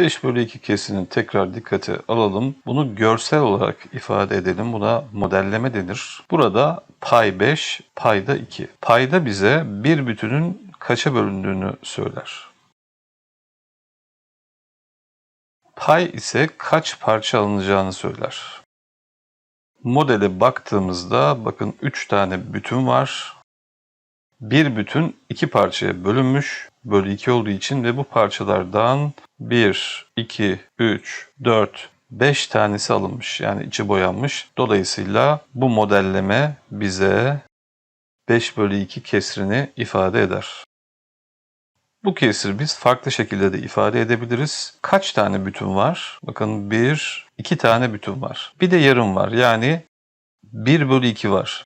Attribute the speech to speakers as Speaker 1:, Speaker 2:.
Speaker 1: 5 bölü 2 kesrini tekrar dikkate alalım. Bunu görsel olarak ifade edelim. Buna modelleme denir. Burada pay 5, payda 2. Payda bize bir bütünün kaça bölündüğünü söyler. Pay ise kaç parça alınacağını söyler. Modele baktığımızda bakın 3 tane bütün var. Bir bütün iki parçaya bölünmüş. Bölü 2 olduğu için ve bu parçalardan 1, 2, 3, 4, 5 tanesi alınmış. Yani içi boyanmış. Dolayısıyla bu modelleme bize 5 bölü 2 kesrini ifade eder. Bu kesri biz farklı şekilde de ifade edebiliriz. Kaç tane bütün var? Bakın 1, 2 tane bütün var. Bir de yarım var. Yani 1 bölü 2 var.